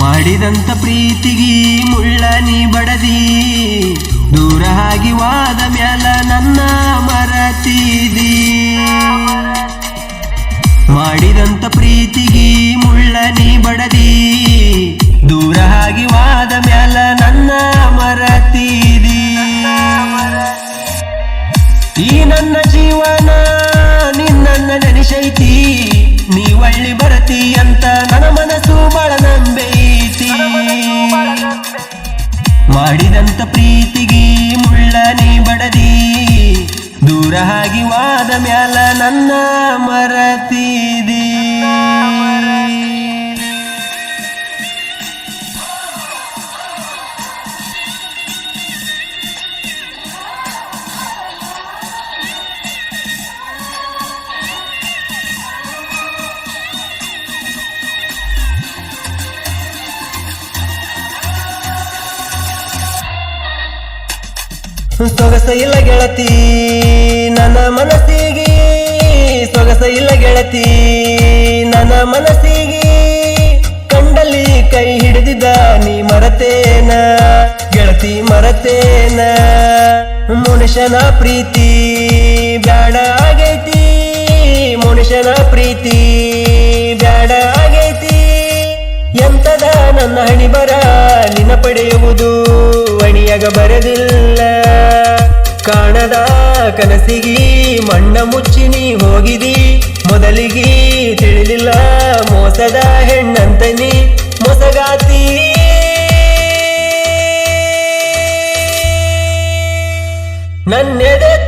ಮಾಡಿದಂತ ಪ್ರೀತಿಗಿ ಮುಳ್ಳ ನೀ ಬಡದಿ, ದೂರ ಆಗಿ ವಾದ ಮ್ಯಾಲ ನನ್ನ ಮರತಿದಿ. ಮಾಡಿದಂತ ಪ್ರೀತಿಗಿ ಮುಳ್ಳ ನೀ ಬಡದಿ, ದೂರ ಆಗಿ ವಾದ ಮ್ಯಾಲ ನನ್ನ ಮರತಿದಿ. ಈ ನನ್ನ ಜೀವನ, ನಿನ್ನನ್ನ ನೆನೆಸೈತಿ ನೀ ಒಳ್ಳಿ ಬರತಿ ಅಂತ ಮಾಡಿದಂತ ಪ್ರೀತಿಗೆ ಮುಳ್ಳನೆ ಬಡದಿ. ದೂರ ಆಗಿ ವಾದ ಮ್ಯಾಲ ನನ್ನ ಮರತಿದಿ. ಸೊಗಸ ಇಲ್ಲ ಗೆಳತಿ, ನನ್ನ ಮನಸ್ಸಿಗೆ ಸೊಗಸ ಇಲ್ಲ ಗೆಳತಿ, ನನ್ನ ಮನಸ್ಸಿಗೆ ಕಂಡಲ್ಲಿ ಕೈ ಹಿಡಿದಿದ್ದ ನೀ ಮರತೇನ, ಗೆಳತಿ ಮರತೇನ. ಮನುಷ್ಯನ ಪ್ರೀತಿ ಬ್ಯಾಡ ಆಗೈತಿ, ಮನುಷ್ಯನ ಪ್ರೀತಿ ಬ್ಯಾಡ ಆಗೈತಿ. ಎಂತದ ನನ್ನ ಹಣಿ ನಿನ್ನ ಪಡೆಯುವುದು? ಅಣಿಯಾಗ ಬರೆದಿಲ್ಲ. ಕಾಣದ ಕನಸಿಗಿ ಮಣ್ಣ ಮುಚ್ಚಿ ನೀ ಹೋಗಿದಿ. ಮೊದಲಿಗಿ ತಿಳಿಲಿಲ್ಲ ಮೋಸದ ಹೆಣ್ಣಂತನಿ. ಮೊಸಗಾತಿ. ನನ್ನೆದೆ